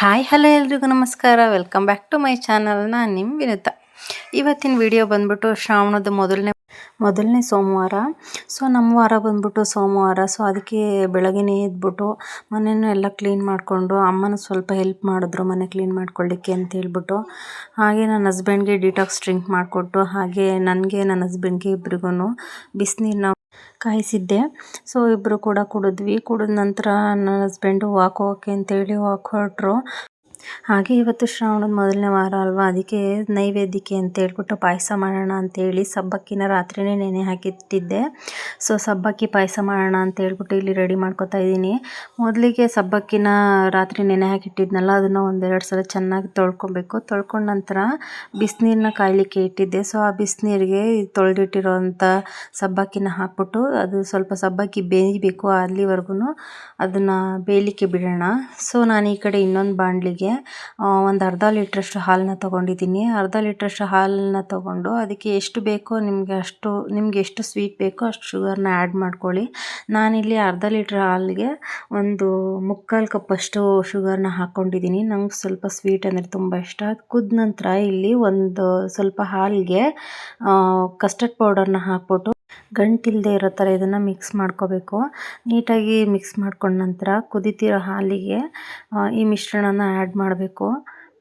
Hi, hello ಎಲ್ರಿಗೂ ನಮಸ್ಕಾರ. Welcome back to my channel ನಾನು ನಿಮ್ಮ ವಿನುತ. ಇವತ್ತಿನ ವಿಡಿಯೋ ಬಂದ್ಬಿಟ್ಟು ಶ್ರಾವಣದ ಮೊದಲನೇ ಮೊದಲನೇ ಸೋಮವಾರ. ಸೊ ನಮ್ಮ ವಾರ ಬಂದ್ಬಿಟ್ಟು ಸೋಮವಾರ. ಸೊ ಅದಕ್ಕೆ ಬೆಳಗ್ಗೆನೇ ಎದ್ಬಿಟ್ಟು ಮನೆಯೂ ಎಲ್ಲ ಕ್ಲೀನ್ ಮಾಡಿಕೊಂಡು ಅಮ್ಮನ ಸ್ವಲ್ಪ ಹೆಲ್ಪ್ ಮಾಡಿದ್ರು ಮನೆ ಕ್ಲೀನ್ ಮಾಡ್ಕೊಳ್ಳಿಕ್ಕೆ ಅಂತ ಹೇಳ್ಬಿಟ್ಟು. ಹಾಗೆ ನನ್ನ ಹಸ್ಬೆಂಡ್ಗೆ ಡಿಟಾಕ್ಸ್ ಡ್ರಿಂಕ್ ಮಾಡಿಕೊಟ್ಟು, ಹಾಗೆ ನನಗೆ ನನ್ನ ಹಸ್ಬೆಂಡ್ಗೆ ಇಬ್ರಿಗೂ ಬಿಸಿನೀರನ್ನ ಕಾಯಿಸಿದ್ದೆ. ಸೊ ಇಬ್ಬರು ಕೂಡ ಕುಡಿದ್ವಿ. ಕುಡಿದ ನಂತರ ನನ್ನ ಹಸ್ಬೆಂಡು ವಾಕ್ ಹೋಗೋಕ್ಕೆ ಅಂತೇಳಿ ವಾಕ್ ಹೊರಟರು. ಹಾಗೆ ಇವತ್ತು ಶ್ರಾವಣದ ಮೊದಲನೇ ವಾರ ಅಲ್ವಾ? ಅದಕ್ಕೆ ನೈವೇದ್ಯಕ್ಕೆ ಅಂತ ಹೇಳ್ಬಿಟ್ಟು ಪಾಯಸ ಮಾಡೋಣ ಅಂತೇಳಿ ಸಬ್ಬಕ್ಕಿನ ರಾತ್ರಿನೇ ನೆನೆ ಹಾಕಿಟ್ಟಿದ್ದೆ. ಸೊ ಸಬ್ಬಕ್ಕಿ ಪಾಯಸ ಮಾಡೋಣ ಅಂತ ಹೇಳ್ಬಿಟ್ಟು ಇಲ್ಲಿ ರೆಡಿ ಮಾಡ್ಕೊತಾ ಇದ್ದೀನಿ. ಮೊದಲಿಗೆ ಸಬ್ಬಕ್ಕಿನ ರಾತ್ರಿ ನೆನೆ ಹಾಕಿಟ್ಟಿದ್ನಲ್ಲ, ಅದನ್ನು ಒಂದೆರಡು ಸಲ ಚೆನ್ನಾಗಿ ತೊಳ್ಕೊಬೇಕು. ತೊಳ್ಕೊಂಡ ನಂತರ ಬಿಸಿನೀರನ್ನ ಕಾಯಲಿಕ್ಕೆ ಇಟ್ಟಿದ್ದೆ. ಸೊ ಆ ಬಿಸಿನೀರಿಗೆ ತೊಳೆದಿಟ್ಟಿರೋವಂಥ ಸಬ್ಬಕ್ಕಿನ ಹಾಕ್ಬಿಟ್ಟು ಅದು ಸ್ವಲ್ಪ ಸಬ್ಬಕ್ಕಿ ಬೇಯಬೇಕು ಅಲ್ಲಿವರೆಗೂ, ಅದನ್ನು ಬೇಯಲಿಕ್ಕೆ ಬಿಡೋಣ. ಸೊ ನಾನು ಈ ಕಡೆ ಇನ್ನೊಂದು ಬಾಣಲಿಗೆ ಒಂದು ಅರ್ಧ ಲೀಟ್ರಷ್ಟು ಹಾಲನ್ನ ತೊಗೊಂಡಿದ್ದೀನಿ. ಅರ್ಧ ಲೀಟ್ರಷ್ಟು ಹಾಲನ್ನ ತೊಗೊಂಡು ಅದಕ್ಕೆ ಎಷ್ಟು ಬೇಕೋ ನಿಮಗೆ ಅಷ್ಟು, ನಿಮಗೆ ಎಷ್ಟು ಸ್ವೀಟ್ ಬೇಕೋ ಅಷ್ಟು ಶುಗರ್ನ ಆ್ಯಡ್ ಮಾಡ್ಕೊಳ್ಳಿ. ನಾನಿಲ್ಲಿ ಅರ್ಧ ಲೀಟ್ರ್ ಹಾಲಿಗೆ ಒಂದು ಮುಕ್ಕಾಲು ಕಪ್ಪಷ್ಟು ಶುಗರ್ನ ಹಾಕ್ಕೊಂಡಿದ್ದೀನಿ. ನಂಗೆ ಸ್ವಲ್ಪ ಸ್ವೀಟ್ ಅಂದರೆ ತುಂಬ ಇಷ್ಟ. ಅದು ಕುದ ನಂತರ ಇಲ್ಲಿ ಒಂದು ಸ್ವಲ್ಪ ಹಾಲಿಗೆ ಕಸ್ಟರ್ಡ್ ಪೌಡರ್ನ ಹಾಕ್ಬಿಟ್ಟು ಗಂಟಿಲ್ಲದೆ ಇರೋ ಥರ ಇದನ್ನು ಮಿಕ್ಸ್ ಮಾಡ್ಕೋಬೇಕು. ನೀಟಾಗಿ ಮಿಕ್ಸ್ ಮಾಡ್ಕೊಂಡ ನಂತರ ಕುದಿತಿರೋ ಹಾಲಿಗೆ ಈ ಮಿಶ್ರಣನ ಆ್ಯಡ್ ಮಾಡಬೇಕು.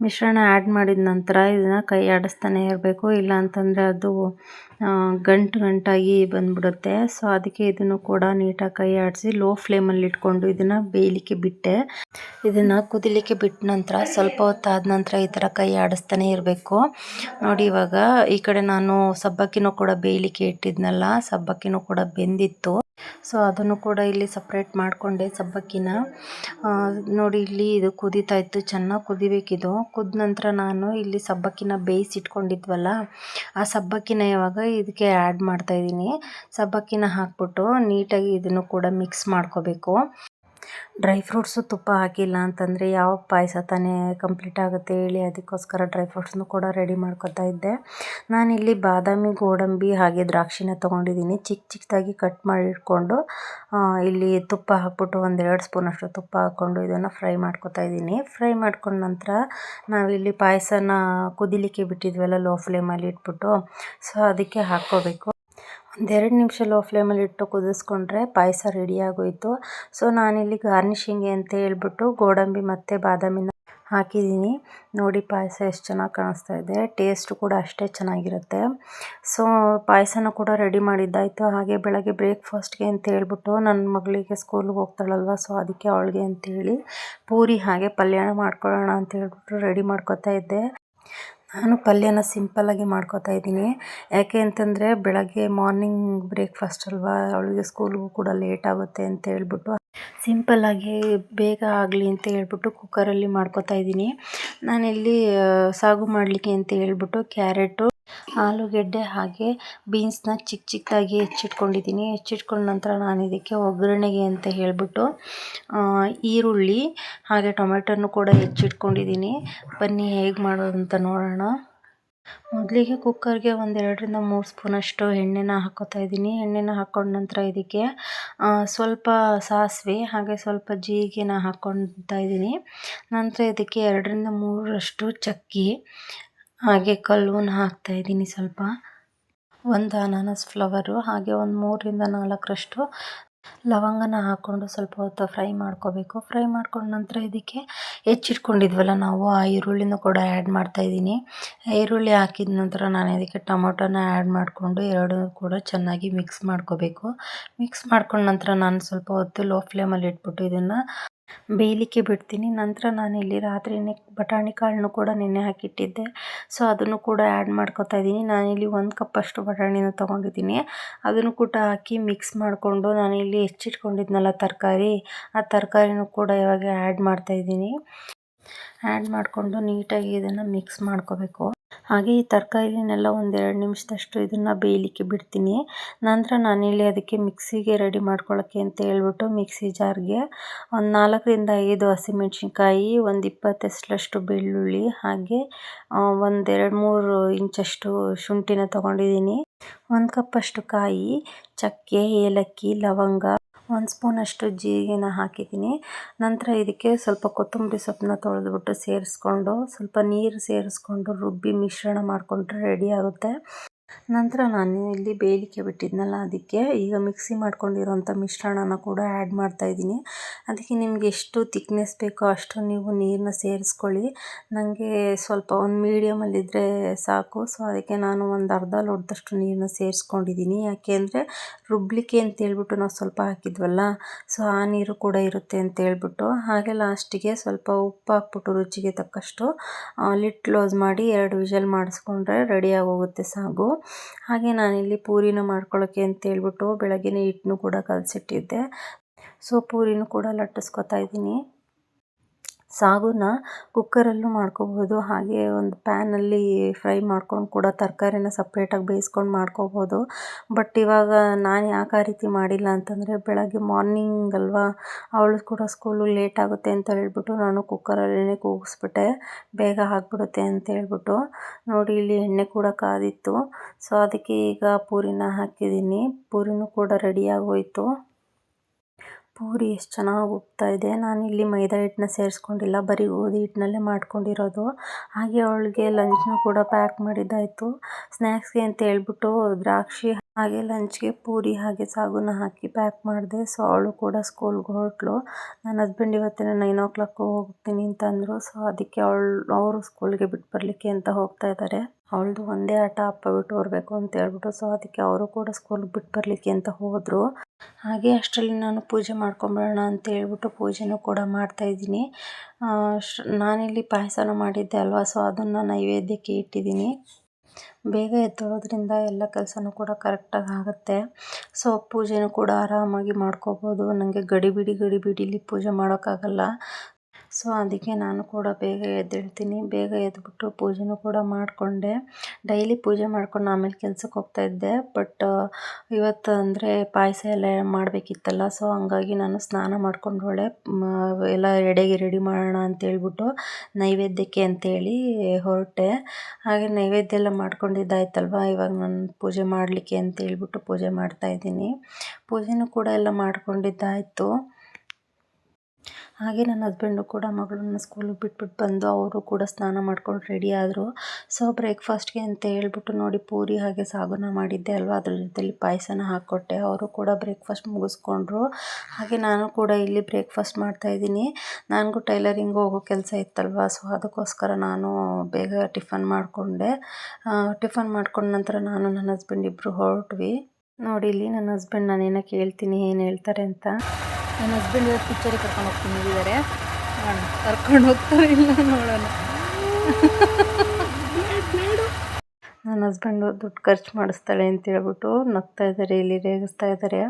ಮಿಶ್ರಣ ಆ್ಯಡ್ ಮಾಡಿದ ನಂತರ ಇದನ್ನು ಕೈ ಆಡಿಸ್ತಾನೆ ಇರಬೇಕು. ಇಲ್ಲ ಅಂತಂದರೆ ಅದು ಗಂಟು ಗಂಟಾಗಿ ಬಂದ್ಬಿಡುತ್ತೆ. ಸೊ ಅದಕ್ಕೆ ಇದನ್ನು ಕೂಡ ನೀಟಾಗಿ ಕೈ ಆಡಿಸಿ ಲೋ ಫ್ಲೇಮಲ್ಲಿ ಇಟ್ಕೊಂಡು ಇದನ್ನು ಬೇಯಲಿಕ್ಕೆ ಬಿಟ್ಟೆ. ಇದನ್ನು ಕುದಿಲಿಕ್ಕೆ ಬಿಟ್ಟ ನಂತರ ಸ್ವಲ್ಪ ಹೊತ್ತಾದ ನಂತರ ಈ ಥರ ಕೈ ಆಡಿಸ್ತಾನೆ ಇರಬೇಕು. ನೋಡಿ, ಇವಾಗ ಈ ಕಡೆ ನಾನು ಸಬ್ಬಕ್ಕಿನೂ ಕೂಡ ಬೇಯಲಿಕ್ಕೆ ಇಟ್ಟಿದ್ನಲ್ಲ, ಸಬ್ಬಕ್ಕಿನೂ ಕೂಡ ಬೆಂದಿತ್ತು. ಸೊ ಅದನ್ನು ಕೂಡ ಇಲ್ಲಿ ಸಪ್ರೇಟ್ ಮಾಡಿಕೊಂಡೆ ಸಬ್ಬಕ್ಕಿನ. ನೋಡಿ, ಇಲ್ಲಿ ಇದು ಕುದೀತಾ ಇತ್ತು, ಚೆನ್ನಾಗಿ ಕುದಿಬೇಕಿದು. ಕುದ ನಂತರ ನಾನು ಇಲ್ಲಿ ಸಬ್ಬಕ್ಕಿನ ಬೇಯಿಸಿಟ್ಕೊಂಡಿದ್ವಲ್ಲ, ಆ ಸಬ್ಬಕ್ಕಿನ ಇವಾಗ ಇದಕ್ಕೆ ಆ್ಯಡ್ ಮಾಡ್ತಾಯಿದ್ದೀನಿ ಸಬ್ಬಕ್ಕಿನ ಹಾಕ್ಬಿಟ್ಟು ನೀಟಾಗಿ ಇದನ್ನು ಕೂಡ ಮಿಕ್ಸ್ ಮಾಡ್ಕೋಬೇಕು. ಡ್ರೈ ಫ್ರೂಟ್ಸು ತುಪ್ಪ ಹಾಕಿಲ್ಲ ಅಂತಂದರೆ ಯಾವ ಪಾಯಸ ತಾನೇ ಕಂಪ್ಲೀಟ್ ಆಗುತ್ತೆ ಹೇಳಿ ಅದಕ್ಕೋಸ್ಕರ ಡ್ರೈ ಫ್ರೂಟ್ಸ್ನು ಕೂಡ ರೆಡಿ ಮಾಡ್ಕೊತಾ ಇದ್ದೆ. ನಾನಿಲ್ಲಿ ಬಾದಾಮಿ, ಗೋಡಂಬಿ ಹಾಗೆ ದ್ರಾಕ್ಷಿನ ತೊಗೊಂಡಿದ್ದೀನಿ. ಚಿಕ್ಕ ಚಿಕ್ಕದಾಗಿ ಕಟ್ ಮಾಡಿಟ್ಕೊಂಡು ಇಲ್ಲಿ ತುಪ್ಪ ಹಾಕ್ಬಿಟ್ಟು ಒಂದೆರಡು ಸ್ಪೂನಷ್ಟು ತುಪ್ಪ ಹಾಕ್ಕೊಂಡು ಇದನ್ನು ಫ್ರೈ ಮಾಡ್ಕೊತಾ ಇದ್ದೀನಿ. ಫ್ರೈ ಮಾಡ್ಕೊಂಡ ನಂತರ ನಾವಿಲ್ಲಿ ಪಾಯಸನ ಕುದಿಲಿಕ್ಕೆ ಬಿಟ್ಟಿದ್ವಲ್ಲ, ಲೋ ಫ್ಲೇಮಲ್ಲಿ ಇಟ್ಬಿಟ್ಟು, ಸೊ ಅದಕ್ಕೆ ಹಾಕ್ಕೋಬೇಕು. ಒಂದೆರಡು ನಿಮಿಷ ಲೋ ಫ್ಲೇಮಲ್ಲಿ ಇಟ್ಟು ಕುದಿಸ್ಕೊಂಡ್ರೆ ಪಾಯಸ ರೆಡಿ ಆಗೋಯಿತು. ಸೊ ನಾನಿಲ್ಲಿ ಗಾರ್ನಿಷಿಂಗ್ಗೆ ಅಂತ ಹೇಳ್ಬಿಟ್ಟು ಗೋಡಂಬಿ ಮತ್ತು ಬಾದಾಮಿನ ಹಾಕಿದ್ದೀನಿ. ನೋಡಿ ಪಾಯಸ ಎಷ್ಟು ಚೆನ್ನಾಗಿ ಕಾಣಿಸ್ತಾ ಇದೆ. ಟೇಸ್ಟ್ ಕೂಡ ಅಷ್ಟೇ ಚೆನ್ನಾಗಿರುತ್ತೆ. ಸೊ ಪಾಯಸನ ಕೂಡ ರೆಡಿ ಮಾಡಿದ್ದಾಯಿತು. ಹಾಗೆ ಬೆಳಗ್ಗೆ ಬ್ರೇಕ್ಫಾಸ್ಟ್ಗೆ ಅಂತ ಹೇಳ್ಬಿಟ್ಟು ನನ್ನ ಮಗಳಿಗೆ ಸ್ಕೂಲ್ಗೆ ಹೋಗ್ತಾಳಲ್ವ ಸೊ ಅದಕ್ಕೆ ಅವಳಿಗೆ ಅಂತೇಳಿ ಪೂರಿ ಹಾಗೆ ಪಲ್ಯಾಣ ಮಾಡ್ಕೊಳ್ಳೋಣ ಅಂತ ಹೇಳ್ಬಿಟ್ಟು ರೆಡಿ ಮಾಡ್ಕೋತಾ ಇದ್ದೆ. ನಾನು ಪಲ್ಯನ ಸಿಂಪಲ್ಲಾಗಿ ಮಾಡ್ಕೋತಾ ಇದ್ದೀನಿ. ಯಾಕೆ ಅಂತಂದರೆ ಬೆಳಗ್ಗೆ ಮಾರ್ನಿಂಗ್ ಬ್ರೇಕ್ಫಾಸ್ಟ್ ಅಲ್ವಾ, ಅವಳಿಗೆ ಸ್ಕೂಲ್ಗೂ ಕೂಡ ಲೇಟ್ ಆಗುತ್ತೆ ಅಂತ ಹೇಳ್ಬಿಟ್ಟು. ಸಿಂಪಲ್ಲಾಗಿ ಬೇಗ ಆಗಲಿ ಅಂತ ಹೇಳ್ಬಿಟ್ಟು ಕುಕ್ಕರಲ್ಲಿ ಮಾಡ್ಕೋತಾ ಇದ್ದೀನಿ. ನಾನಿಲ್ಲಿ ಸಾಗು ಮಾಡಲಿಕ್ಕೆ ಅಂತ ಹೇಳ್ಬಿಟ್ಟು ಕ್ಯಾರೆಟು ಆಲೂಗೆಡ್ಡೆ ಹಾಗೆ ಬೀನ್ಸ್ನ ಚಿಕ್ಕ ಚಿಕ್ಕದಾಗಿ ಹೆಚ್ಚಿಟ್ಕೊಂಡಿದ್ದೀನಿ. ಹೆಚ್ಚಿಟ್ಕೊಂಡ ನಂತರ ನಾನು ಇದಕ್ಕೆ ಒಗ್ಗರಣೆಗೆ ಅಂತ ಹೇಳಿಬಿಟ್ಟು ಈರುಳ್ಳಿ ಹಾಗೆ ಟೊಮೆಟೊನು ಕೂಡ ಹೆಚ್ಚಿಟ್ಕೊಂಡಿದ್ದೀನಿ. ಬನ್ನಿ ಹೇಗೆ ಮಾಡೋದು ಅಂತ ನೋಡೋಣ. ಮೊದಲಿಗೆ ಕುಕ್ಕರ್ಗೆ ಒಂದೆರಡರಿಂದ ಮೂರು ಸ್ಪೂನಷ್ಟು ಎಣ್ಣೆನ ಹಾಕೋತಾ ಇದ್ದೀನಿ. ಎಣ್ಣೆನ ಹಾಕ್ಕೊಂಡ ನಂತರ ಇದಕ್ಕೆ ಸ್ವಲ್ಪ ಸಾಸಿವೆ ಹಾಗೆ ಸ್ವಲ್ಪ ಜೀರಿಗೆನ ಹಾಕ್ಕೊತಾ ಇದ್ದೀನಿ. ನಂತರ ಇದಕ್ಕೆ ಎರಡರಿಂದ ಮೂರರಷ್ಟು ಚಕ್ಕೆ ಹಾಗೆ ಕಲ್ಲುನ ಹಾಕ್ತಾ ಇದ್ದೀನಿ ಸ್ವಲ್ಪ. ಒಂದು ಅನಾನಸ್ ಫ್ಲವರು, ಹಾಗೆ ಒಂದು ಮೂರರಿಂದ ನಾಲ್ಕರಷ್ಟು ಲವಂಗನ ಹಾಕ್ಕೊಂಡು ಸ್ವಲ್ಪ ಹೊತ್ತು ಫ್ರೈ ಮಾಡ್ಕೋಬೇಕು. ಫ್ರೈ ಮಾಡ್ಕೊಂಡ ನಂತರ ಇದಕ್ಕೆ ಹೆಚ್ಚಿಟ್ಕೊಂಡಿದ್ವಲ್ಲ ನಾವು, ಆ ಈರುಳ್ಳಿನೂ ಕೂಡ ಆ್ಯಡ್ ಮಾಡ್ತಾಯಿದ್ದೀನಿ ಈರುಳ್ಳಿ ಹಾಕಿದ ನಂತರ ನಾನು ಇದಕ್ಕೆ ಟೊಮೊಟೊನ ಆ್ಯಡ್ ಮಾಡಿಕೊಂಡು ಎರಡು ಕೂಡ ಚೆನ್ನಾಗಿ ಮಿಕ್ಸ್ ಮಾಡ್ಕೋಬೇಕು. ಮಿಕ್ಸ್ ಮಾಡ್ಕೊಂಡ ನಂತರ ನಾನು ಸ್ವಲ್ಪ ಹೊತ್ತು ಲೋ ಫ್ಲೇಮಲ್ಲಿ ಇಟ್ಬಿಟ್ಟು ಇದನ್ನು ಬೇಯಲಿಕ್ಕೆ ಬಿಡ್ತೀನಿ. ನಂತರ ನಾನಿಲ್ಲಿ ರಾತ್ರಿನೇ ಬಟಾಣಿ ಕಾಳನ್ನು ಕೂಡ ನೆನೆ ಹಾಕಿಟ್ಟಿದ್ದೆ. ಸೊ ಅದನ್ನು ಕೂಡ ಆ್ಯಡ್ ಮಾಡ್ಕೊತಾ ಇದ್ದೀನಿ. ನಾನಿಲ್ಲಿ ಒಂದು ಕಪ್ಪಷ್ಟು ಬಟಾಣಿನ ತೊಗೊಂಡಿದ್ದೀನಿ. ಅದನ್ನು ಕೂಡ ಹಾಕಿ ಮಿಕ್ಸ್ ಮಾಡಿಕೊಂಡು ನಾನಿಲ್ಲಿ ಹೆಚ್ಚಿಟ್ಕೊಂಡಿದ್ನಲ್ಲ ತರಕಾರಿ, ಆ ತರಕಾರಿನೂ ಕೂಡ ಇವಾಗ ಆ್ಯಡ್ ಮಾಡ್ತಾಯಿದ್ದೀನಿ ಆ್ಯಡ್ ಮಾಡಿಕೊಂಡು ನೀಟಾಗಿ ಇದನ್ನು ಮಿಕ್ಸ್ ಮಾಡ್ಕೋಬೇಕು. ಹಾಗೆ ಈ ತರಕಾರಿನೆಲ್ಲ ಒಂದೆರಡು ನಿಮಿಷದಷ್ಟು ಇದನ್ನು ಬೇಯಲಿಕ್ಕೆ ಬಿಡ್ತೀನಿ. ನಂತರ ನಾನಿಲ್ಲಿ ಅದಕ್ಕೆ ಮಿಕ್ಸಿಗೆ ರೆಡಿ ಮಾಡ್ಕೊಳ್ಳೋಕ್ಕೆ ಅಂತ ಹೇಳ್ಬಿಟ್ಟು ಮಿಕ್ಸಿ ಜಾರ್ಗೆ ಒಂದು ನಾಲ್ಕರಿಂದ ಐದು ಹಸಿಮೆಣ್ಸಿನ್ಕಾಯಿ, ಒಂದು ಇಪ್ಪತ್ತಷ್ಟಷ್ಟು ಬೆಳ್ಳುಳ್ಳಿ ಹಾಗೆ ಒಂದೆರಡು ಮೂರು ಇಂಚಷ್ಟು ಶುಂಠಿನ ತೊಗೊಂಡಿದ್ದೀನಿ. ಒಂದು ಕಪ್ಪಷ್ಟು ಕಾಯಿ, ಚಕ್ಕೆ, ಏಲಕ್ಕಿ, ಲವಂಗ. ಒಂದು ಸ್ಪೂನಷ್ಟು ಜೀರಿಗೆನ ಹಾಕಿದ್ದೀನಿ. ನಂತರ ಇದಕ್ಕೆ ಸ್ವಲ್ಪ ಕೊತ್ತಂಬರಿ ಸೊಪ್ಪನ್ನ ತೊಳೆದ್ಬಿಟ್ಟು ಸೇರಿಸ್ಕೊಂಡು ಸ್ವಲ್ಪ ನೀರು ಸೇರಿಸ್ಕೊಂಡು ರುಬ್ಬಿ ಮಿಶ್ರಣ ಮಾಡಿಕೊಂಡ್ರೆ ರೆಡಿ ಆಗುತ್ತೆ. ನಂತರ ನಾನು ಇಲ್ಲಿ ಬೇಯಲಿಕ್ಕೆ ಬಿಟ್ಟಿದ್ನಲ್ಲ ಅದಕ್ಕೆ ಈಗ ಮಿಕ್ಸಿ ಮಾಡ್ಕೊಂಡಿರೋಂಥ ಮಿಶ್ರಣನ ಕೂಡ ಆ್ಯಡ್ ಮಾಡ್ತಾಯಿದ್ದೀನಿ ಅದಕ್ಕೆ ನಿಮ್ಗೆ ಎಷ್ಟು ತಿಕ್ನೆಸ್ ಬೇಕೋ ಅಷ್ಟು ನೀವು ನೀರನ್ನ ಸೇರಿಸ್ಕೊಳ್ಳಿ. ನನಗೆ ಸ್ವಲ್ಪ ಒಂದು ಮೀಡಿಯಮಲ್ಲಿದ್ದರೆ ಸಾಕು. ಸೊ ಅದಕ್ಕೆ ನಾನು ಒಂದು ಅರ್ಧ ಲೋಟದಷ್ಟು ನೀರನ್ನ ಸೇರಿಸ್ಕೊಂಡಿದ್ದೀನಿ. ಯಾಕೆ ಅಂದರೆ ರುಬ್ಲಿಕ್ಕೆ ಅಂತೇಳ್ಬಿಟ್ಟು ನಾವು ಸ್ವಲ್ಪ ಹಾಕಿದ್ವಲ್ಲ ಸೊ ಆ ನೀರು ಕೂಡ ಇರುತ್ತೆ ಅಂತೇಳ್ಬಿಟ್ಟು ಹಾಗೆ ಲಾಸ್ಟಿಗೆ ಸ್ವಲ್ಪ ಉಪ್ಪು ಹಾಕ್ಬಿಟ್ಟು ರುಚಿಗೆ ತಕ್ಕಷ್ಟು ಲಿಟ್ ಕ್ಲೋಸ್ ಮಾಡಿ ಎರಡು ವಿಷಲ್ ಮಾಡಿಸ್ಕೊಂಡ್ರೆ ರೆಡಿಯಾಗಿ ಹೋಗುತ್ತೆ ಸಾಗು. ಹಾಗೆ ನಾನಿಲ್ಲಿ ಪೂರಿನ ಮಾಡ್ಕೊಳ್ಳೋಕ್ಕೆ ಅಂತೇಳ್ಬಿಟ್ಟು ಬೆಳಗ್ಗೆನೇ ಹಿಟ್ಟನ್ನು ಕೂಡ ಕಲಸಿಟ್ಟಿದ್ದೆ. ಸೊ ಪೂರಿನೂ ಕೂಡ ಲಟ್ಟಿಸ್ಕೊತಾ ಇದ್ದೀನಿ. ಸಾಗುನ ಕುಕ್ಕರಲ್ಲೂ ಮಾಡ್ಕೋಬೋದು, ಹಾಗೆ ಒಂದು ಪ್ಯಾನಲ್ಲಿ ಫ್ರೈ ಮಾಡ್ಕೊಂಡು ಕೂಡ ತರಕಾರಿನ ಸಪ್ರೇಟಾಗಿ ಬೇಯಿಸ್ಕೊಂಡು ಮಾಡ್ಕೋಬೋದು. ಬಟ್ ಇವಾಗ ನಾನು ಯಾಕೆ ಆ ರೀತಿ ಮಾಡಿಲ್ಲ ಅಂತಂದರೆ, ಬೆಳಗ್ಗೆ ಮಾರ್ನಿಂಗ್ ಅಲ್ವಾ, ಅವಳು ಕೂಡ ಸ್ಕೂಲು ಲೇಟ್ ಆಗುತ್ತೆ ಅಂತ ಹೇಳ್ಬಿಟ್ಟು ನಾನು ಕುಕ್ಕರಲ್ಲೇ ಕೂಗಿಸ್ಬಿಟ್ಟೆ. ಬೇಗ ಆಗಿಬಿಡುತ್ತೆ ಅಂತ ಹೇಳ್ಬಿಟ್ಟು. ನೋಡಿ, ಇಲ್ಲಿ ಎಣ್ಣೆ ಕೂಡ ಕಾದಿತ್ತು. ಸೊ, ಅದಕ್ಕೆ ಈಗ ಪೂರಿನ ಹಾಕಿದ್ದೀನಿ. ಪೂರಿನೂ ಕೂಡ ರೆಡಿಯಾಗೋಯಿತು ಪೂರಿ ಎಷ್ಟು ಚೆನ್ನಾಗಿ ಉಬ್ತಾ ಇದೆ. ನಾನಿಲ್ಲಿ ಮೈದಾ ಹಿಟ್ಟನ್ನ ಸೇರಿಸ್ಕೊಂಡಿಲ್ಲ. ಬರೀ ಗೋಧಿ ಹಿಟ್ಟಿನಲ್ಲೇ ಮಾಡ್ಕೊಂಡಿರೋದು. ಹಾಗೆ ಅವಳಿಗೆ ಲಂಚ್ನು ಕೂಡ ಪ್ಯಾಕ್ ಮಾಡಿದ್ದಾಯಿತು. ಸ್ನ್ಯಾಕ್ಸ್ಗೆ ಅಂತ ಹೇಳ್ಬಿಟ್ಟು ದ್ರಾಕ್ಷಿ ಹಾಗೆ ಲಂಚ್ಗೆ ಪೂರಿ ಹಾಗೆ ಸಾಗುನ ಹಾಕಿ ಪ್ಯಾಕ್ ಮಾಡಿದೆ. ಸೊ ಅವಳು ಕೂಡ ಸ್ಕೂಲ್ಗೆ ಹೊರಟ್ಲು ನನ್ನ ಹಸ್ಬೆಂಡ್ ಇವತ್ತಿನ ನೈನ್ ಓ ಕ್ಲಾಕ್ ಹೋಗ್ತೀನಿ ಅಂತಂದರು. ಸೊ ಅದಕ್ಕೆ ಅವಳು, ಅವರು ಸ್ಕೂಲ್ಗೆ ಬಿಟ್ಟು ಬರಲಿಕ್ಕೆ ಅಂತ ಹೋಗ್ತಾ ಇದ್ದಾರೆ ಅವಳದು ಒಂದೇ ಆಟ ಅಪ್ಪ ಬಿಟ್ಟು ಬರಬೇಕು ಅಂತ ಹೇಳ್ಬಿಟ್ಟು ಸೊ ಅದಕ್ಕೆ ಅವರು ಕೂಡ ಸ್ಕೂಲ್ಗೆ ಬಿಟ್ಟು ಬರಲಿಕ್ಕೆ ಅಂತ ಹೋದರು. ಹಾಗೆ ಅಷ್ಟರಲ್ಲಿ ನಾನು ಪೂಜೆ ಮಾಡ್ಕೊಂಬಿಡೋಣ ಅಂತ ಹೇಳ್ಬಿಟ್ಟು ಪೂಜೆನೂ ಕೂಡ ಮಾಡ್ತಾಯಿದ್ದೀನಿ ನಾನಿಲ್ಲಿ ಪಾಯಸನ ಮಾಡಿದ್ದೆ ಅಲ್ವಾ ಸೊ ಅದನ್ನು ನೈವೇದ್ಯಕ್ಕೆ ಇಟ್ಟಿದ್ದೀನಿ. ಬೇಗ ಎದ್ದೋದ್ರಿಂದ ಎಲ್ಲ ಕೆಲಸನೂ ಕೂಡ ಕರೆಕ್ಟಾಗಿ ಆಗುತ್ತೆ. ಸೊ ಪೂಜೆನೂ ಕೂಡ ಆರಾಮಾಗಿ ಮಾಡ್ಕೋಬೋದು. ನನಗೆ ಗಡಿಬಿಡಿ ಗಡಿಬಿಡಿಲಿ ಪೂಜೆ ಮಾಡೋಕ್ಕಾಗಲ್ಲ. ಸೊ ಅದಕ್ಕೆ ನಾನು ಕೂಡ ಬೇಗ ಎದ್ದೇಳ್ತೀನಿ. ಬೇಗ ಎದ್ದುಬಿಟ್ಟು ಪೂಜೆನೂ ಕೂಡ ಮಾಡಿಕೊಂಡೆ. ಡೈಲಿ ಪೂಜೆ ಮಾಡ್ಕೊಂಡು ಆಮೇಲೆ ಕೆಲ್ಸಕ್ಕೆ ಹೋಗ್ತಾ ಇದ್ದೆ. ಬಟ್ ಇವತ್ತು ಅಂದರೆ ಪಾಯಸ ಎಲ್ಲ ಮಾಡಬೇಕಿತ್ತಲ್ಲ, ಸೊ ಹಂಗಾಗಿ ನಾನು ಸ್ನಾನ ಮಾಡ್ಕೊಂಡು ಒಳ್ಳೆ ಎಲ್ಲ ಎಡೆಗೆ ರೆಡಿ ಮಾಡೋಣ ಅಂತೇಳ್ಬಿಟ್ಟು ನೈವೇದ್ಯಕ್ಕೆ ಅಂತೇಳಿ ಹೊರಟೆ. ಹಾಗೆ ನೈವೇದ್ಯ ಎಲ್ಲ ಮಾಡ್ಕೊಂಡಿದ್ದಾಯ್ತಲ್ವ? ಇವಾಗ ನಾನು ಪೂಜೆ ಮಾಡಲಿಕ್ಕೆ ಅಂತ ಹೇಳ್ಬಿಟ್ಟು ಪೂಜೆ ಮಾಡ್ತಾಯಿದ್ದೀನಿ ಪೂಜೆನೂ ಕೂಡ ಎಲ್ಲ ಮಾಡ್ಕೊಂಡಿದ್ದಾಯಿತು. ಹಾಗೆ ನನ್ನ ಹಸ್ಬೆಂಡು ಕೂಡ ಮಗಳನ್ನ ಸ್ಕೂಲಿಗೆ ಬಿಟ್ಬಿಟ್ಟು ಬಂದು ಅವರು ಕೂಡ ಸ್ನಾನ ಮಾಡ್ಕೊಂಡು ರೆಡಿ ಆದರು. ಸೊ ಬ್ರೇಕ್ಫಾಸ್ಟ್ಗೆ ಅಂತ ಹೇಳ್ಬಿಟ್ಟು ನೋಡಿ ಪೂರಿ ಹಾಗೆ ಸಾಗುನ ಮಾಡಿದ್ದೆ ಅಲ್ವಾ? ಅದ್ರ ಜೊತೆಲಿ ಪಾಯಸನ ಹಾಕ್ಕೊಟ್ಟೆ. ಅವರು ಕೂಡ ಬ್ರೇಕ್ಫಾಸ್ಟ್ ಮುಗಿಸ್ಕೊಂಡ್ರು. ಹಾಗೆ ನಾನು ಕೂಡ ಇಲ್ಲಿ ಬ್ರೇಕ್ಫಾಸ್ಟ್ ಮಾಡ್ತಾಯಿದ್ದೀನಿ ನನಗೂ ಟೈಲರಿಂಗ್ ಹೋಗೋ ಕೆಲಸ ಇತ್ತಲ್ವ? ಸೊ ಅದಕ್ಕೋಸ್ಕರ ನಾನು ಬೇಗ ಟಿಫನ್ ಮಾಡಿಕೊಂಡೆ. ಟಿಫನ್ ಮಾಡ್ಕೊಂಡ ನಂತರ ನಾನು ನನ್ನ ಹಸ್ಬೆಂಡ್ ಇಬ್ಬರು ಹೊರಟ್ವಿ. ನೋಡಿ, ಇಲ್ಲಿ ನನ್ನ ಹಸ್ಬೆಂಡ್ ನಾನೇನೋ ಕೇಳ್ತೀನಿ, ಏನು ಹೇಳ್ತಾರೆ ಅಂತ. ನನ್ನ ಹಸ್ಬೆಂಡ್ ಇವತ್ತು ಪಿಕ್ಚರಿಗೆ ಕರ್ಕೊಂಡು ಹೋಗ್ತೀನಿ ಇದ್ದಾರೆ ಕರ್ಕೊಂಡು ಹೋಗ್ತಾರೆ ಇಲ್ಲ ನೋಡೋಣ. ನನ್ನ ಹಸ್ಬೆಂಡು ದುಡ್ಡು ಖರ್ಚು ಮಾಡಿಸ್ತಾಳೆ ಅಂತ ಹೇಳ್ಬಿಟ್ಟು ನಗ್ತಾ ಇದ್ದಾರೆ ಇಲ್ಲಿ ರೇಗಿಸ್ತಾ ಇದ್ದಾರೆ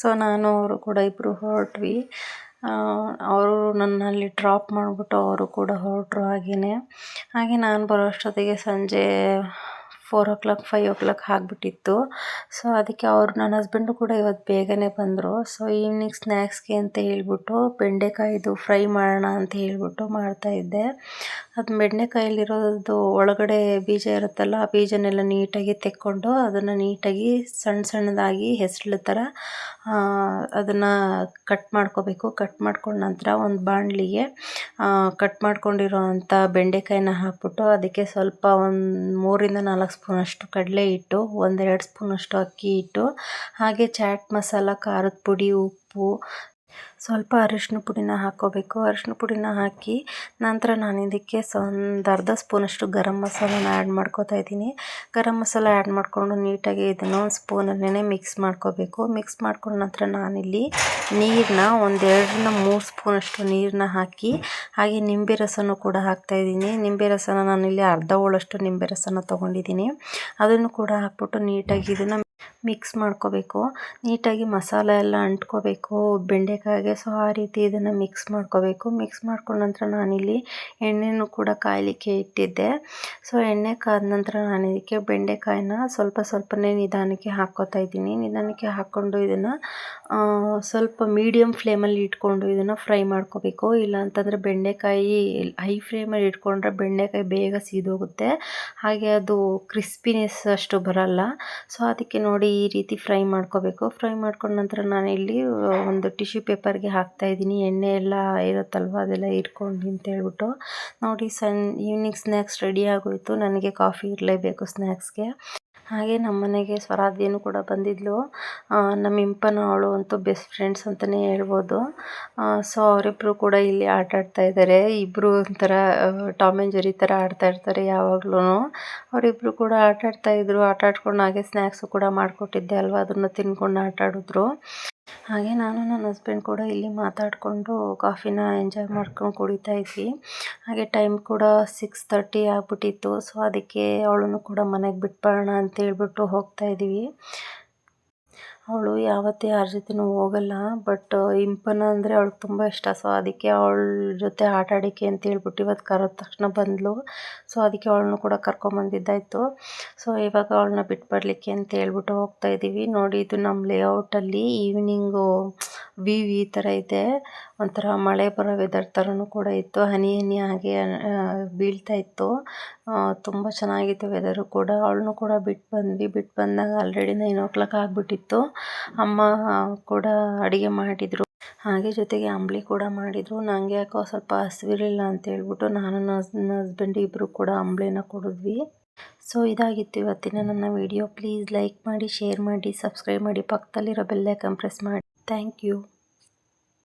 ಸೊ ನಾನು ಅವರು ಕೂಡ ಇಬ್ಬರು ಹೊರಟ್ವಿ. ಅವರು ನನ್ನಲ್ಲಿ ಡ್ರಾಪ್ ಮಾಡಿಬಿಟ್ಟು ಅವರು ಕೂಡ ಹೊರಟ್ರು ಹಾಗೆಯೇ ಹಾಗೆ ನಾನು ಬರೋ ಅಷ್ಟೊತ್ತಿಗೆ ಸಂಜೆ four o'clock five o'clock ಆಗಿಬಿಟ್ಟಿತ್ತು. ಸೊ ಅದಕ್ಕೆ ಅವ್ರು ನನ್ನ ಹಸ್ಬೆಂಡು ಕೂಡ ಇವತ್ತು ಬೇಗನೆ ಬಂದರು. ಸೊ ಈವ್ನಿಂಗ್ ಸ್ನ್ಯಾಕ್ಸ್ಗೆ ಅಂತ ಹೇಳ್ಬಿಟ್ಟು ಬೆಂಡೆಕಾಯಿದು ಫ್ರೈ ಮಾಡೋಣ ಅಂತ ಹೇಳ್ಬಿಟ್ಟು ಮಾಡ್ತಾಯಿದ್ದೆ ಅದು ಬೆಂಡೆಕಾಯಲ್ಲಿರೋದು ಒಳಗಡೆ ಬೀಜ ಇರುತ್ತಲ್ಲ, ಆ ಬೀಜನೆಲ್ಲ ನೀಟಾಗಿ ತೆಕ್ಕೊಂಡು ಅದನ್ನು ನೀಟಾಗಿ ಸಣ್ಣ ಸಣ್ಣದಾಗಿ ಹೆಸಳು ಥರ ಅದನ್ನು ಕಟ್ ಮಾಡ್ಕೋಬೇಕು. ಕಟ್ ಮಾಡ್ಕೊಂಡ ನಂತರ ಒಂದು ಬಾಣಲಿಗೆ ಕಟ್ ಮಾಡ್ಕೊಂಡಿರೋ ಅಂಥ ಬೆಂಡೆಕಾಯಿನ ಹಾಕ್ಬಿಟ್ಟು ಅದಕ್ಕೆ ಸ್ವಲ್ಪ ಒಂದು ಮೂರಿಂದ ನಾಲ್ಕು ಸ್ಪೂನಷ್ಟು ಕಡಲೆ ಹಿಟ್ಟು ಒಂದೆರಡು ಸ್ಪೂನಷ್ಟು ಅಕ್ಕಿ ಹಿಟ್ಟು ಹಾಗೆ ಚಾಟ್ ಮಸಾಲ ಖಾರದ ಪುಡಿ ಉಪ್ಪು ಸ್ವಲ್ಪ ಅರಿಶಿನ ಪುಡಿನ ಹಾಕ್ಕೋಬೇಕು ಅರಿಶಿನ ಪುಡಿನ ಹಾಕಿ ನಂತರ ನಾನು ಇದಕ್ಕೆ ಒಂದು ಅರ್ಧ ಸ್ಪೂನಷ್ಟು ಗರಂ ಮಸಾಲನ ಆ್ಯಡ್ ಮಾಡ್ಕೋತಾ ಇದ್ದೀನಿ. ಗರಂ ಮಸಾಲ ಆ್ಯಡ್ ಮಾಡಿಕೊಂಡು ನೀಟಾಗಿ ಇದನ್ನು ಒಂದು ಸ್ಪೂನಲ್ಲೇ ಮಿಕ್ಸ್ ಮಾಡ್ಕೋಬೇಕು. ಮಿಕ್ಸ್ ಮಾಡ್ಕೊಂಡ ನಂತರ ನಾನಿಲ್ಲಿ ನೀರನ್ನ ಒಂದೆರಡರಿಂದ ಮೂರು ಸ್ಪೂನಷ್ಟು ನೀರನ್ನ ಹಾಕಿ ಹಾಗೆ ನಿಂಬೆ ರಸನೂ ಕೂಡ ಹಾಕ್ತಾಯಿದ್ದೀನಿ ನಿಂಬೆ ರಸನ ನಾನಿಲ್ಲಿ ಅರ್ಧ ಹೋಳಷ್ಟು ನಿಂಬೆ ರಸನ ತೊಗೊಂಡಿದ್ದೀನಿ. ಅದನ್ನು ಕೂಡ ಹಾಕ್ಬಿಟ್ಟು ನೀಟಾಗಿ ಇದನ್ನು ಮಿಕ್ಸ್ ಮಾಡ್ಕೋಬೇಕು. ನೀಟಾಗಿ ಮಸಾಲೆ ಎಲ್ಲ ಅಂಟ್ಕೋಬೇಕು. ಬೆಂಡೆಕಾಯಿಗೆ ಸೊ ಆ ರೀತಿ ಇದನ್ನು ಮಿಕ್ಸ್ ಮಾಡ್ಕೋಬೇಕು. ಮಿಕ್ಸ್ ಮಾಡ್ಕೊಂಡ ನಂತರ ನಾನಿಲ್ಲಿ ಎಣ್ಣೆನೂ ಕೂಡ ಕಾಯಲಿಕ್ಕೆ ಇಟ್ಟಿದ್ದೆ. ಸೊ ಎಣ್ಣೆ ಕಾದ ನಂತರ ನಾನು ಇದಕ್ಕೆ ಬೆಂಡೆಕಾಯಿನ ಸ್ವಲ್ಪ ಸ್ವಲ್ಪನೇ ನಿಧಾನಕ್ಕೆ ಹಾಕ್ಕೋತಾ ಇದ್ದೀನಿ. ನಿಧಾನಕ್ಕೆ ಹಾಕ್ಕೊಂಡು ಇದನ್ನು ಸ್ವಲ್ಪ ಮೀಡಿಯಮ್ ಫ್ಲೇಮಲ್ಲಿ ಇಟ್ಕೊಂಡು ಇದನ್ನು ಫ್ರೈ ಮಾಡ್ಕೋಬೇಕು. ಇಲ್ಲ ಅಂತಂದರೆ ಬೆಂಡೆಕಾಯಿ ಹೈ ಫ್ಲೇಮಲ್ಲಿ ಇಟ್ಕೊಂಡ್ರೆ ಬೆಂಡೆಕಾಯಿ ಬೇಗ ಸೀದೋಗುತ್ತೆ. ಹಾಗೆ ಅದು ಕ್ರಿಸ್ಪಿನೆಸ್ ಅಷ್ಟು ಬರಲ್ಲ. ಸೊ ಅದಕ್ಕೆ ನೋಡಿ ಈ ರೀತಿ ಫ್ರೈ ಮಾಡ್ಕೋಬೇಕು. ಫ್ರೈ ಮಾಡ್ಕೊಂಡ ನಂತರ ನಾನು ಇಲ್ಲಿ ಒಂದು ಟಿಶ್ಯೂ ಪೇಪರ್ಗೆ ಹಾಕ್ತಾ ಇದ್ದೀನಿ. ಎಣ್ಣೆ ಎಲ್ಲ ಇರುತ್ತಲ್ವ? ಅದೆಲ್ಲ ಇಟ್ಕೊಂಡು ಅಂತ ಹೇಳ್ಬಿಟ್ಟು ನೋಡಿ ಸನ್, ಈವ್ನಿಂಗ್ ಸ್ನ್ಯಾಕ್ಸ್ ರೆಡಿ ಆಗೋಯಿತು. ನನಗೆ ಕಾಫಿ ಇರಲೇಬೇಕು ಸ್ನ್ಯಾಕ್ಸ್ಗೆ ಹಾಗೆ ನಮ್ಮ ಮನೆಗೆ ಕೂಡ ಬಂದಿದ್ಲು. ನಮ್ಮ ಇಂಪನ ಅವಳು ಅಂತೂ ಬೆಸ್ಟ್ ಫ್ರೆಂಡ್ಸ್ ಅಂತಲೇ ಹೇಳ್ಬೋದು. ಸೊ ಅವರಿಬ್ಬರು ಕೂಡ ಇಲ್ಲಿ ಆಟ ಆಡ್ತಾ ಇದ್ದಾರೆ. ಇಬ್ಬರು ಒಂಥರ ಟಾಮ್ ಆ್ಯಂಡ್ ಜೆರಿ ಥರ ಆಡ್ತಾ ಇರ್ತಾರೆ ಯಾವಾಗ್ಲೂ ಅವರಿಬ್ಬರು ಕೂಡ ಆಟ ಆಡ್ತಾ ಇದ್ರು. ಆಟ ಆಡ್ಕೊಂಡು ಹಾಗೆ ಸ್ನ್ಯಾಕ್ಸು ಕೂಡ ಮಾಡಿಕೊಟ್ಟಿದ್ದೆ ಅಲ್ವಾ? ಅದನ್ನು ತಿನ್ಕೊಂಡು ಆಟ ಆಡಿದ್ರು. ಹಾಗೆ ನಾನು ನನ್ನ ಹಸ್ಬೆಂಡ್ ಕೂಡ ಇಲ್ಲಿ ಮಾತಾಡಿಕೊಂಡು ಕಾಫಿನ ಎಂಜಾಯ್ ಮಾಡ್ಕೊಂಡು ಕುಡಿತಾ ಇದ್ವಿ. ಹಾಗೆ ಟೈಮ್ ಕೂಡ ಸಿಕ್ಸ್ ತರ್ಟಿ ಆಗಿಬಿಟ್ಟಿತ್ತು. ಸೊ ಅದಕ್ಕೆ ಅವಳನ್ನು ಕೂಡ ಮನೆಗೆ ಬಿಟ್ಬರೋಣ ಅಂತ ಹೇಳ್ಬಿಟ್ಟು ಹೋಗ್ತಾ ಇದ್ದೀವಿ. ಅವಳು ಯಾವತ್ತೇ ಯಾರ ಜೊತೆನೂ ಹೋಗಲ್ಲ ಬಟ್ ಇಂಪನ ಅಂದರೆ ಅವಳಿಗೆ ತುಂಬ ಇಷ್ಟ. ಸೊ ಅದಕ್ಕೆ ಅವಳ ಜೊತೆ ಆಟ ಆಡಿಕೆ ಅಂತ ಹೇಳ್ಬಿಟ್ಟು ಇವತ್ತು ಕರೆದ ತಕ್ಷಣ ಬಂದಳು ಸೊ ಅದಕ್ಕೆ ಅವಳನ್ನು ಕೂಡ ಕರ್ಕೊಂಬಂದಿದ್ದಾಯಿತು ಸೊ ಇವಾಗ ಅವಳನ್ನ ಬಿಟ್ಟು ಅಂತ ಹೇಳ್ಬಿಟ್ಟು ಹೋಗ್ತಾ ಇದ್ದೀವಿ ನೋಡಿ, ಇದು ನಮ್ಮ ಲೇಔಟಲ್ಲಿ ಈವ್ನಿಂಗು ವಿ ವಿ ಥರ ಇದೆ. ಒಂಥರ ಮಳೆ ಬರೋ ವೆದರ್ ಥರನೂ ಕೂಡ ಇತ್ತು. ಹನಿ ಹನಿ ಹಾಗೆ ಬೀಳ್ತಾ ಇತ್ತು. ತುಂಬ ಚೆನ್ನಾಗಿತ್ತು ವೆದರು ಕೂಡ. ಅವಳನ್ನು ಕೂಡ ಬಿಟ್ಟು ಬಂದ್ವಿ. ಬಿಟ್ಟು ಬಂದಾಗ ಆಲ್ರೆಡಿ ನೈನ್ ಓ ಕ್ಲಾಕ್ ಆಗಿಬಿಟ್ಟಿತ್ತು. ಅಮ್ಮ ಕೂಡ ಅಡುಗೆ ಮಾಡಿದರು. ಹಾಗೆ ಜೊತೆಗೆ ಅಂಬ್ಲಿ ಕೂಡ ಮಾಡಿದರು. ನನಗೆ ಯಾಕೋ ಸ್ವಲ್ಪ ಹಸಿವಿರಲಿಲ್ಲ ಅಂತ ಹೇಳ್ಬಿಟ್ಟು ನಾನು ನನ್ನ ಹಸ್ಬೆಂಡ್ ಇಬ್ಬರು ಕೂಡ ಅಂಬ್ಲಿನ ಕೊಡಿದ್ವಿ. ಸೊ ಇದಾಗಿತ್ತು ಇವತ್ತಿನ ನನ್ನ ವಿಡಿಯೋ ಪ್ಲೀಸ್ ಲೈಕ್ ಮಾಡಿ ಶೇರ್ ಮಾಡಿ ಸಬ್ಸ್ಕ್ರೈಬ್ ಮಾಡಿ. ಪಕ್ಕದಲ್ಲಿರೋ ಬೆಲ್ಲೈಕನ್ ಪ್ರೆಸ್ ಮಾಡಿ. Thank you